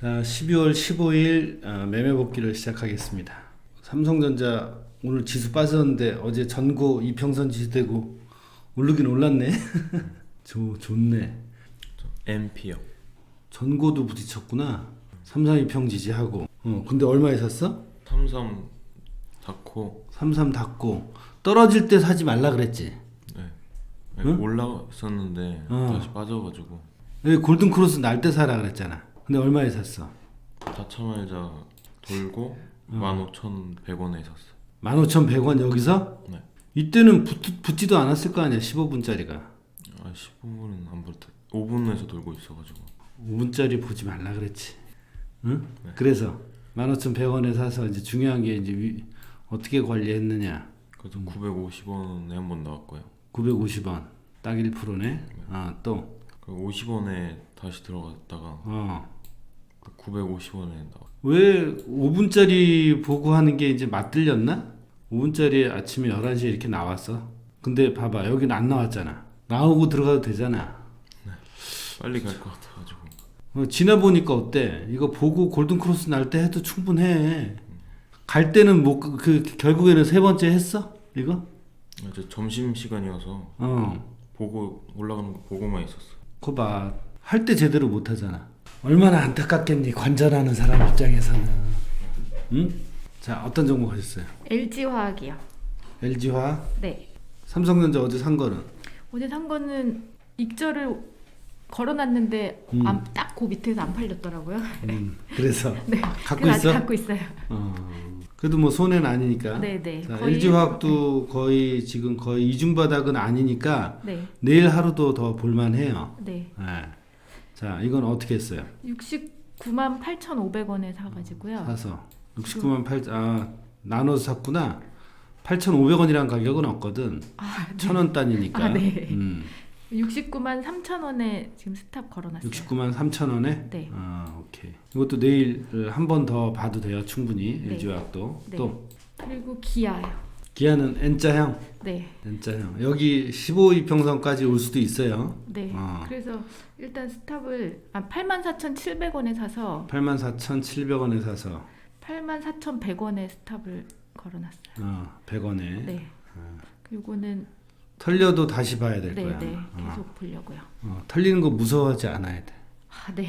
자, 12월 15일 어, 매매 복귀를 시작하겠습니다. 삼성전자 오늘 지수 빠졌는데 어제 전고 이평선 지지되고 오르긴 올랐네. 좋 좋네. MP요. 전고도 부딪혔구나. 삼삼 이평 지지하고. 어, 근데 얼마에 샀어? 삼삼 닫고 삼삼 닫고 떨어질 때 사지 말라 그랬지. 네. 응? 올라갔었는데 어. 다시 빠져가지고 골든 크로스 날 때 사라 그랬잖아. 근데 얼마에 샀어? 다차마자 돌고 15,100원에 샀어. 15,100원 여기서? 네. 이때는 붙, 붙지도 않았을 거 아니야. 15분짜리가. 아 15분은 안 볼때 5분에서 돌고 있어가지고 5분짜리 보지 말라 그랬지. 응? 네. 그래서 15,100원에 사서 이제 중요한 게 이제 위, 어떻게 관리했느냐. 그래서 950원에 한 번 나왔고요. 950원. 딱 1%네. 아, 또. 그 50원에 다시 들어갔다가 어. 950원에 나왔. 왜 5분짜리 보고 하는 게 이제 맞들렸나? 5분짜리 아침에 11시에 이렇게 나왔어. 근데 봐봐. 여기는 안 나왔잖아. 나오고 들어가도 되잖아. 빨리 갈 것 같아가지고 어, 지나 보니까 어때? 이거 보고 골든 크로스 날 때 해도 충분해. 갈 때는 뭐그 결국에는 세 번째 했어? 이거? 이제 점심 시간이어서 어. 보고 올라가는 거 보고만 있었어. 그거 봐. 할 때 제대로 못 하잖아. 얼마나 안타깝겠니? 관전하는 사람 입장에서는. 응? 자, 어떤 정보 가셨어요? LG화학이요. LG화, 네. 삼성전자 어제 산 거는 어제 산 거는 익절을 걸어놨는데 음. 안- 딱 그 밑에서 안 팔렸더라고요. 음, 그래서 네. 갖고 그래서 아직 있어? 갖고 있어요. 어. 그래도 뭐 손해는 아니니까. 네, 네. 자, 거의 LG화학도 거의 지금 거의 이중 바닥은 아니니까 네. 내일 하루도 더 볼만해요. 네. 네. 자, 이건 어떻게 했어요? 69만 8,500원에 사가지고요. 사서 69만 8, 아 나눠서 샀구나. 8,500원이란 가격은 없거든. 아, 네. 천원 단위니까. 아, 네. 음, 69만 3,000원에 지금 스탑 걸어놨어요. 69만 3천 원에. 네. 아, 오케이. 이것도 내일 한 번 더 봐도 돼요. 충분히 네. LG화학도. 네. 또 그리고 기아요. 기아는 N자형, 네. N자형. 여기 15이평선까지 올 수도 있어요. 네. 어. 그래서 일단 스탑을 아, 84,700원에 사서 84,700원에 사서 84,100원에 스탑을 걸어놨어요. 어, 100원에 네. 요거는 털려도 다시 봐야 될 네, 거야. 네. 어. 계속 보려고요. 어, 털리는 거 무서워하지 않아야 돼. 아, 네.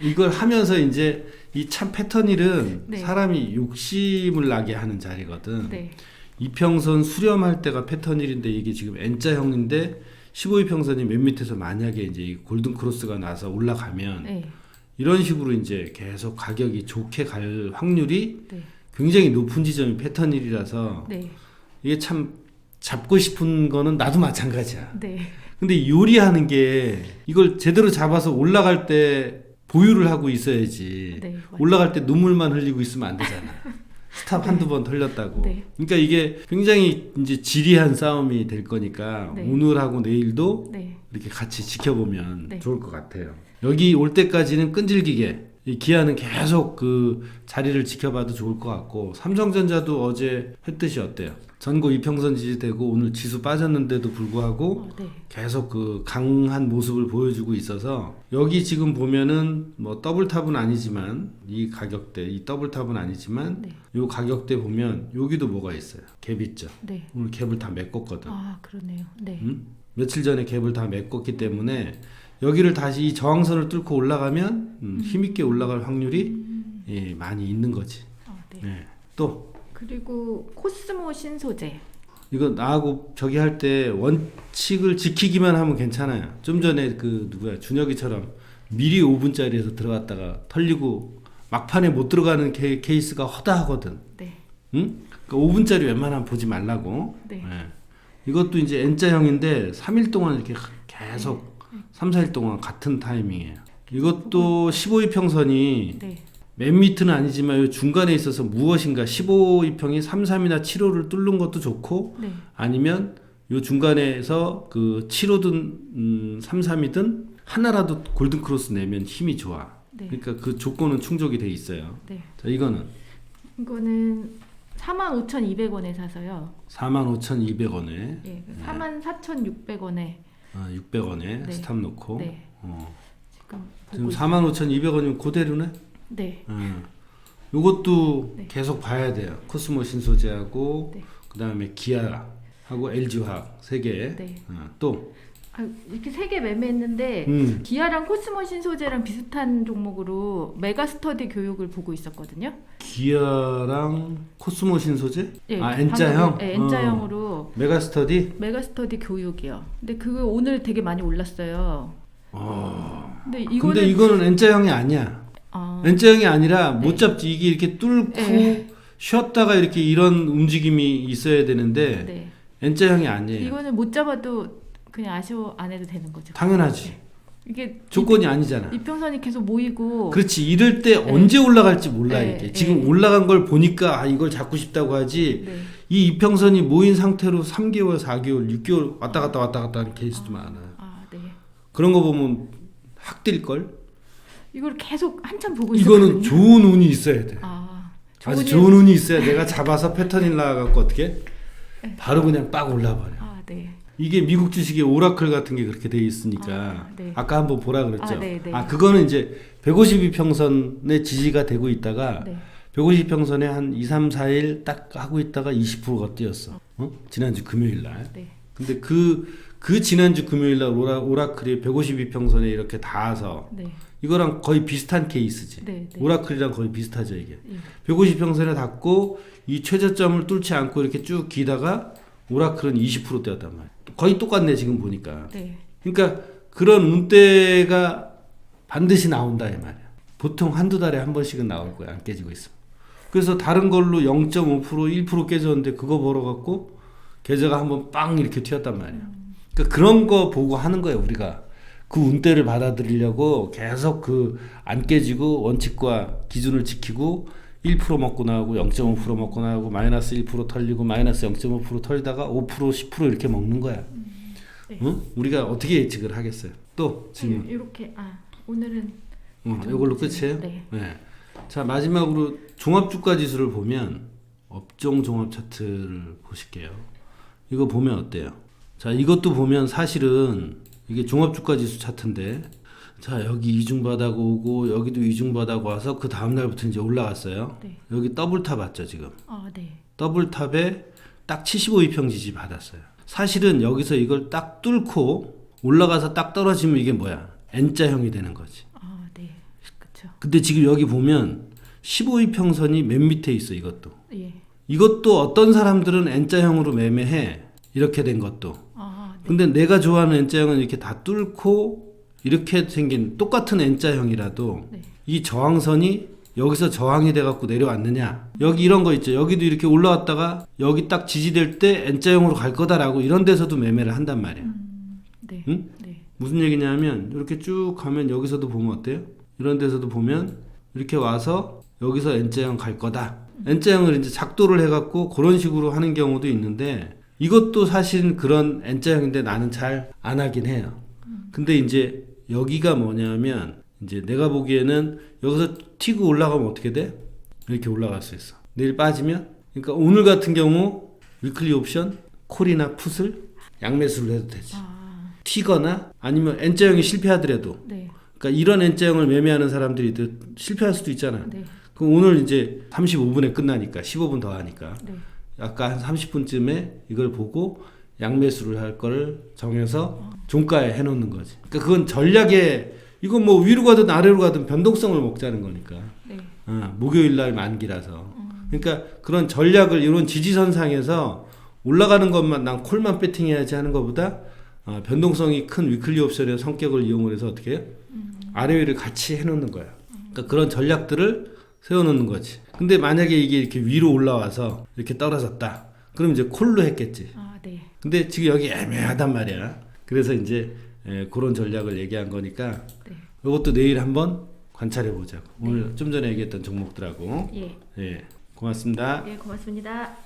이걸 하면서 이제 이 참 패턴일은 네. 사람이 욕심을 나게 하는 자리거든. 네. 이평선 수렴할 때가 패턴일인데 이게 지금 N자형인데 15이평선이 맨 밑에서 만약에 이제 이 골든 크로스가 나서 올라가면 네. 이런 식으로 이제 계속 가격이 좋게 갈 확률이 네. 굉장히 높은 지점이 패턴일이라서 네. 이게 참 잡고 싶은 거는 나도 마찬가지야. 네. 근데 요리하는 게 이걸 제대로 잡아서 올라갈 때 보유를 하고 있어야지. 네. 올라갈 때 눈물만 흘리고 있으면 안 되잖아. 스탑 한두 번 털렸다고. 네. 그러니까 이게 굉장히 이제 지리한 싸움이 될 거니까 네. 오늘하고 내일도 네. 이렇게 같이 지켜보면 네. 좋을 것 같아요. 여기 올 때까지는 끈질기게 이 기아는 계속 그 자리를 지켜봐도 좋을 것 같고 삼성전자도 어제 했듯이 어때요? 전고 이평선 지지되고 오늘 지수 빠졌는데도 불구하고 어, 네. 계속 그 강한 모습을 보여주고 있어서 여기 지금 보면은 뭐 더블 탑은 아니지만 이 가격대 이 더블 탑은 아니지만 네. 요 가격대 보면 여기도 뭐가 있어요 갭 있죠 네. 오늘 갭을 다 메꿨거든 아, 그러네요. 네. 음? 며칠 전에 갭을 다 메꿨기 때문에 여기를 다시 이 저항선을 뚫고 올라가면 음, 힘있게 올라갈 확률이 예, 많이 있는 거지 아, 네. 예. 또 그리고 코스모 신소재. 이거 나하고 저기 할 때 원칙을 지키기만 하면 괜찮아요. 좀 전에 그 누구야 준혁이처럼 미리 5분짜리에서 들어갔다가 털리고 막판에 못 들어가는 케, 케이스가 허다하거든. 네. 응? 그러니까 5분짜리 웬만하면 보지 말라고. 네. 예. 이것도 이제 N자형인데 3일 동안 이렇게 계속 3, 4일 동안 같은 타이밍이에요. 이것도 15이평선이 네. 맨 밑은 아니지만 이 중간에 있어서 무엇인가 15이평이 3, 3이나 7호를 뚫는 것도 좋고 네. 아니면 요 중간에서 그 7호든 음, 3, 3이든 하나라도 골든 크로스 내면 힘이 좋아. 네. 그러니까 그 조건은 충족이 돼 있어요. 네. 자, 이거는 이거는 45,200원에 사서요. 45,200원에 예. 44,600원에 아, 600원에 네. 스탑 놓고 네. 어. 지금 보고 45,200원이면 그대로네. 네. 음. 요것도 네. 계속 봐야 돼요. 코스모 신소재하고 네. 그다음에 기아하고 LG화학 세 개. 네. 어, 또 아, 이렇게 세 개 매매했는데 음. 기아랑 코스모 신소재랑 비슷한 종목으로 메가스터디 교육을 보고 있었거든요. 기아랑 코스모 신소재? 예, 아 N자형? 네, 어. N자형으로 메가스터디? 메가스터디 교육이요. 근데 그거 오늘 되게 많이 올랐어요. 어. 근데 이거는 근데 이거는 N자형이 아니야. 아, N자형이 아니라 못 네. 잡지. 이게 이렇게 뚫고 네. 쉬었다가 이렇게 이런 움직임이 있어야 되는데 네. N자형이 아니에요. 이거는 못 잡아도 그냥 아쉬워 안 해도 되는 거죠. 당연하지. 이게 조건이 아니잖아. 이평선이 계속 모이고 그렇지. 이럴 때 네. 언제 올라갈지 몰라 네, 이게. 네. 지금 올라간 걸 보니까 아 이걸 잡고 싶다고 하지. 네. 이 이평선이 모인 상태로 3개월, 4개월, 6개월 왔다 갔다 왔다 갔다 하는 케이스도 많아요. 아, 네. 그런 거 보면 확뛸 걸. 이걸 계속 한참 보고 이거는 있었거든요. 좋은 운이 있어야 돼. 아, 아주 일- 좋은 운이 있어야 내가 잡아서 패턴이 나가갖고 어떻게 바로 그냥 빡 올라버려. 아, 네. 이게 미국 주식의 오라클 같은 게 그렇게 돼 있으니까 아, 네. 아까 한번 보라 그랬죠. 아, 네, 네. 아 그거는 이제 152평선의 지지가 되고 있다가 네. 150평선에 한 2, 3, 4일 딱 하고 있다가 20%가 뛰었어. 어? 지난주 금요일 날. 네. 근데 그, 그 지난주 금요일 날 오라, 오라클이 152평선에 이렇게 닿아서 네. 이거랑 거의 비슷한 케이스지. 네. 네. 오라클이랑 거의 비슷하죠, 이게. 예. 150평선에 닿고 이 최저점을 뚫지 않고 이렇게 쭉 기다가 오라클은 20% 뛰었단 말이야. 거의 똑같네, 지금 보니까. 네. 그러니까 그런 운대가 반드시 나온다, 이 말이야. 보통 한두 달에 한 번씩은 나올 거야, 안 깨지고 있어. 그래서 다른 걸로 0.5% 1% 깨졌는데 그거 벌어 갖고 계좌가 한번 빵 이렇게 튀었단 말이야. 그러니까 그런 거 보고 하는 거예요, 우리가. 그 운대를 받아들이려고 계속 그 안 깨지고 원칙과 기준을 지키고 1% 먹고 나오고 0.5% 먹고 나오고 마이너스 1% 털리고 마이너스 0.5% 털다가 5% 10% 이렇게 먹는 거야. 네. 응? 우리가 어떻게 예측을 하겠어요? 또 질문. 이렇게 아, 오늘은 어, 이걸로 끝이에요? 네. 네. 자 마지막으로 종합 주가 지수를 보면 업종 종합 차트를 보실게요. 이거 보면 어때요? 자 이것도 보면 사실은 이게 종합 주가 지수 차트인데 자 여기 이중바닥 오고 여기도 이중바닥 와서 그 다음 날부터 이제 올라갔어요. 네. 여기 더블탑 왔죠 지금. 아, 네. 더블탑에 딱 75이평 지지 받았어요. 사실은 여기서 이걸 딱 뚫고 올라가서 딱 떨어지면 이게 뭐야? N자형이 되는 거지. 아, 네. 그렇죠. 근데 지금 여기 보면 15이평선이 맨 밑에 있어 이것도. 예. 이것도 어떤 사람들은 N자형으로 매매해. 이렇게 된 것도. 아, 네. 근데 내가 좋아하는 N자형은 이렇게 다 뚫고 이렇게 생긴 똑같은 N자형이라도 네. 이 저항선이 여기서 저항이 돼갖고 내려왔느냐 여기 이런 거 있죠 여기도 이렇게 올라왔다가 여기 딱 지지될 때 N자형으로 갈 거다라고 이런 데서도 매매를 한단 말이야 네. 응? 네. 무슨 얘기냐면 이렇게 쭉 가면 여기서도 보면 어때요? 이런 데서도 보면 이렇게 와서 여기서 N자형 갈 거다 N자형을 이제 작도를 해갖고 그런 식으로 하는 경우도 있는데 이것도 사실은 그런 N자형인데 나는 잘 안 하긴 해요 근데 이제 여기가 뭐냐면 이제 내가 보기에는 여기서 튀고 올라가면 어떻게 돼? 이렇게 올라갈 수 있어. 내일 빠지면 그러니까 오늘 같은 경우 위클리 옵션 콜이나 풋을 양매수를 해도 되지. 아, 튀거나 아니면 N자형이 실패하더라도 네. 그러니까 이런 N자형을 매매하는 사람들이 또 실패할 수도 있잖아. 네. 그럼 오늘 이제 35분에 끝나니까 15분 더 하니까 네. 아까 한 30분쯤에 이걸 보고 양매수를 할 거를 정해서 종가에 해놓는 거지. 그러니까 그건 전략에 이건 뭐 위로 가든 아래로 가든 변동성을 먹자는 거니까. 네. 어, 목요일 날 만기라서. 그러니까 그런 전략을 이런 지지선상에서 올라가는 것만 난 콜만 배팅해야지 하는 것보다 어, 변동성이 큰 위클리 옵션의 성격을 이용을 해서 어떻게 해요? 아래 위를 같이 해놓는 거야. 그러니까 그런 전략들을 세워놓는 거지. 근데 만약에 이게 이렇게 위로 올라와서 이렇게 떨어졌다. 그럼 이제 콜로 했겠지. 아, 네. 근데 지금 여기 애매하단 말이야. 그래서 이제 에, 그런 전략을 얘기한 거니까 네. 이것도 내일 한번 관찰해 보자고. 오늘 좀 전에 얘기했던 종목들하고. 예. 예. 고맙습니다. 예, 고맙습니다.